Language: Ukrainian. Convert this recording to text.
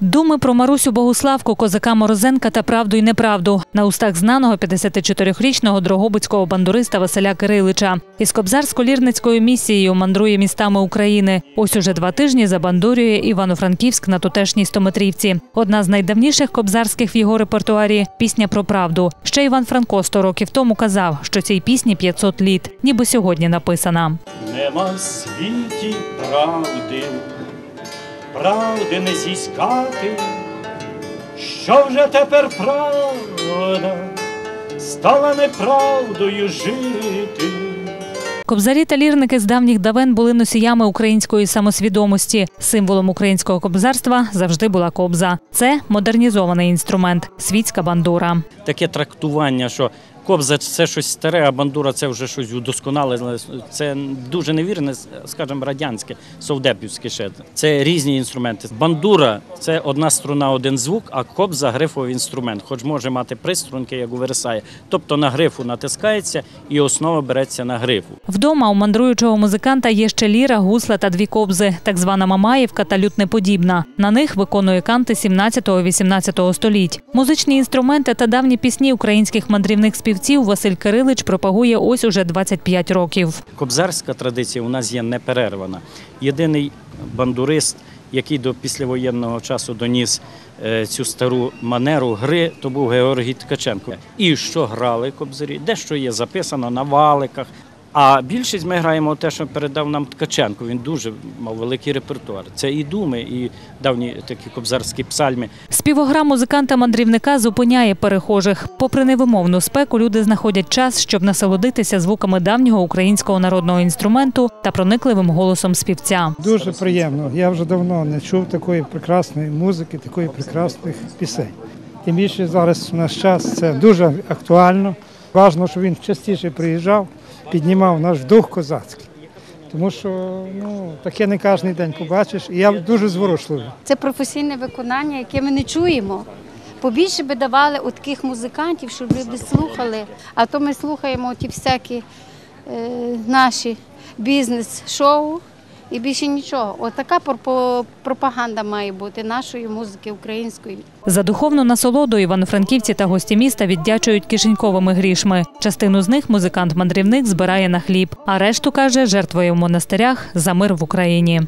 Думи про Марусю Богуславку, козака Морозенка та правду й неправду на устах знаного 54-річного дрогобицького бандуриста Василя Кирилича. Із кобзарсько-лірницькою місією мандрує містами України. Ось уже два тижні забандурює Івано-Франківськ на тутешній стометрівці. Одна з найдавніших кобзарських в його репертуарі пісня про правду. Ще Іван Франко 100 років тому казав, що цій пісні 500 літ, ніби сьогодні написана. Нема світі правди, правди не зіскати, що вже тепер правда стала неправдою жити. Кобзарі та лірники з давніх давен були носіями української самосвідомості. Символом українського кобзарства завжди була кобза. Це модернізований інструмент світська бандура. Таке трактування, що кобза це щось старе, а бандура це вже щось удосконалене. Це дуже невірне, скажімо, радянське, совдепівське ще. Це різні інструменти. Бандура це одна струна, один звук, а кобза грифовий інструмент, хоч може мати приструнки, як у Версаї. Тобто на грифу натискається і основа береться на грифу. Вдома у мандруючого музиканта є ще ліра, гусла та дві кобзи, так звана мамаївка та лютнеподібна. На них виконує канти 17-18 століть. Музичні інструменти та давні пісні українських мандрівних співців Василь Кирилич пропагує ось уже 25 років. Кобзарська традиція у нас є неперервана. Єдиний бандурист, який до післявоєнного часу доніс е, цю стару манеру гри, то був Георгій Ткаченко. І що грали кобзарі, дещо є записано на валиках. А більшість ми граємо те, що передав нам Ткаченко. Він дуже мав великий репертуар. Це і думи, і давні такі кобзарські псальми. Співогра музиканта-мандрівника зупиняє перехожих. Попри невимовну спеку, люди знаходять час, щоб насолодитися звуками давнього українського народного інструменту та проникливим голосом співця. Дуже приємно. Я вже давно не чув такої прекрасної музики, такої прекрасних пісень. Тим більше зараз у нас час це дуже актуально. Важно, щоб він частіше приїжджав, піднімав наш дух козацький. Тому що ну, таке не кожен день побачиш, і я дуже зворушливий. Це професійне виконання, яке ми не чуємо. Побільше би давали от таких музикантів, щоб люди слухали. А то ми слухаємо ті всякі е, наші бізнес-шоу і більше нічого. Отака така пропаганда має бути нашої музики української. За духовну насолоду івано-франківці та гості міста віддячують кишеньковими грішми. Частину з них музикант-мандрівник збирає на хліб, а решту каже, жертвує в монастирях за мир в Україні.